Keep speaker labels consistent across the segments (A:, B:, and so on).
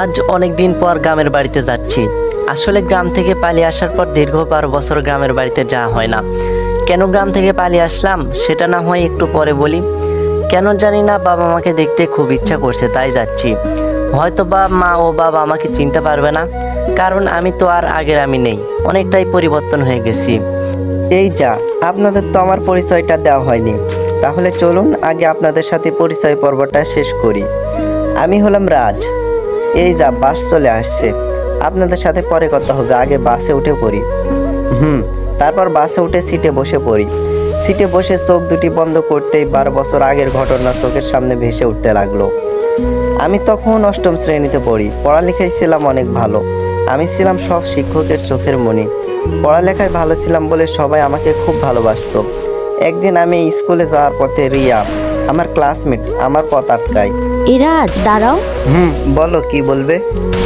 A: আজ অনেক দিন পর গ্রামের বাড়িতে যাচ্ছি। আসলে গ্রাম থেকে পালিয়ে আসার পর দীর্ঘ বারো বছর গ্রামের বাড়িতে যাওয়া হয় না। কেন গ্রাম থেকে পালিয়ে আসলাম, সেটা না হয় একটু পরে বলি। কেন জানি না, বাবা মাকে দেখতে খুব ইচ্ছা করছে, তাই যাচ্ছি। হয়তো বা মা ও বাবা আমাকে চিনতে পারবে না, কারণ আমি তো আর আগের আমি নেই, অনেকটাই পরিবর্তন হয়ে গেছি।
B: এই যা, আপনাদের তো আমার পরিচয়টা দেওয়া হয়নি। তাহলে চলুন, আগে আপনাদের সাথে পরিচয় পর্বটা শেষ করি। আমি হলাম রাজ। এই যা, বাস চলে আসছে। আপনাদের সাথে পরে কথা হবে, আগে বাসে উঠে পড়ি। হুম, তারপর বাসে উঠে সিটে বসে পড়ি। সিটে বসে চোখ দুটি বন্ধ করতেই বারো বছর আগের ঘটনা চোখের সামনে ভেসে উঠতে লাগল। আমি তখন অষ্টম শ্রেণীতে পড়ি, পড়ালেখায় ছিলাম অনেক ভালো। আমি ছিলাম সব শিক্ষকের চোখের মণি পড়ালেখায় ভালো ছিলাম বলে সবাই আমাকে খুব ভালোবাসতো। একদিন আমি স্কুলে যাওয়ার পথে রিয়া আমার ক্লাসমেট আমার পথ আটকায়।
C: এরা দাঁড়াও।
B: হুম বলো কি বলবে?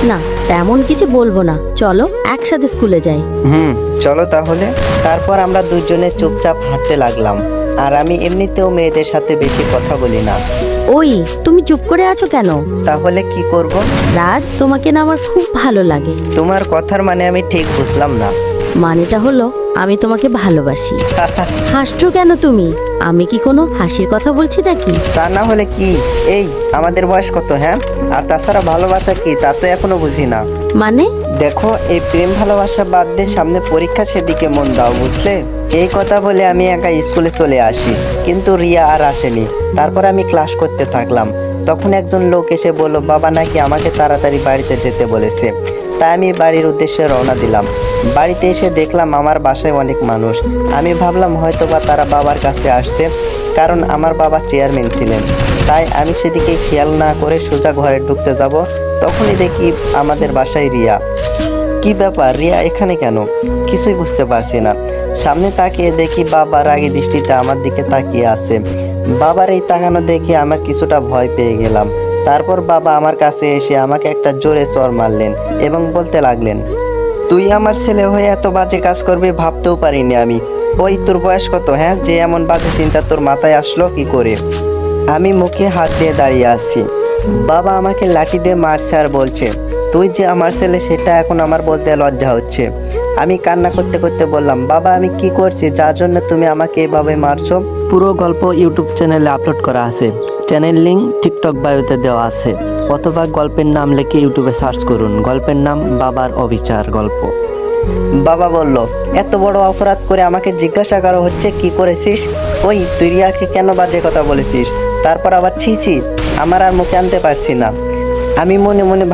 C: না তেমন কিছু বলব না। চলো একসাথে স্কুলে যাই।
B: হুম চলো তাহলে। তারপর আমরা দুজনে চুপচাপ হাঁটতে লাগলাম। আর আমি এমনিতেও মেয়েদের সাথে বেশি কথা বলি না।
C: ওই তুমি চুপ করে আছো কেন?
B: তাহলে কি করব?
C: রাজ তোমাকে না আমার খুব ভালো লাগে।
B: তোমার কথার মানে আমি ঠিক বুঝলাম না।
C: মানেটা হলো আমি তোমাকে ভালোবাসি। হাসছো কেন তুমি? আমি কি কোনো হাসির কথা বলছি নাকি?
B: তা না হলে কি? এই আমাদের বয়স কত হ্যাঁ? আর তাছাড়া ভালোবাসা কি? তা তো এখনও বুঝি না।
C: মানে?
B: দেখো এই প্রেম ভালোবাসা বাদ দিয়ে সামনে পরীক্ষা সেদিকে মন দাও বুঝলে? এই কথা বলে আমি একা স্কুলে চলে আসি। কিন্তু রিয়া আর আসেনি। তারপর আমি ক্লাস করতে থাকলাম। তখন একজন লোক এসে বলল বাবা নাকি আমাকে তাড়াতাড়ি বাড়িতে যেতে বলেছে। তাই আমি বাড়ির উদ্দেশ্যে রওনা দিলাম। বাড়িতে এসে দেখলাম আমার বাসায় অনেক মানুষ। আমি ভাবলাম হয়তো বা তারা বাবার কাছে আসছে, কারণ আমার বাবা চেয়ারম্যান ছিলেন। তাই আমি সেদিকে খেয়াল না করে সোজা ঘরে ঢুকতে যাব। তখনই দেখি আমাদের বাসায় রিয়া। কি ব্যাপার, রিয়া এখানে কেন? কিছুই বুঝতে পারছি না। সামনে তাকিয়ে দেখি বাবা রাগী দৃষ্টিতে আমার দিকে তাকিয়ে আছে। বাবার এই তাকানো দেখে আমার কিছুটা ভয় পেয়ে গেলাম। তারপর বাবা আমার কাছে এসে আমাকে একটা জোরে চর মারলেন এবং বলতে লাগলেন, তুই আমার ছেলে হয়ে এত বাজে কাজ করবি ভাবতেও পারিনি আমি। ওই তোর বয়স কত হ্যাঁ? যে এমন বাজে চিন্তা তোর মাথায় আসলো কি করে? আমি মুখে হাত দিয়ে দাঁড়িয়ে আছি। বাবা আমাকে লাঠি দিয়ে মারছে আর বলছে, তুই যে আমার ছেলে, সেটা এখন আমার বলতে লজ্জা হচ্ছে। আমি কান্না করতে করতে বললাম বাবা আমি কি করছি? যার জন্য তুমি আমাকে এভাবে মারছো?
A: পুরো গল্প ইউটিউব চ্যানেলে আপলোড করা আছে। চ্যানেল লিঙ্ক টিকটক বায়োতে দেওয়া আছে। অথবা গল্পের নাম লিখে ইউটিউবে সার্চ করুন। গল্পের নাম বাবার অবিচার গল্প।
B: বাবা বলল এত বড় অপরাধ করে আমাকে জিজ্ঞাসা করা হচ্ছে কি করেছিস? ওই তুই রিয়াকে কেন বাজে কথা বলেছিস? তারপর আবার ছি ছি আমার আর মুখে আনতে পারছি না। আমি মনে মনে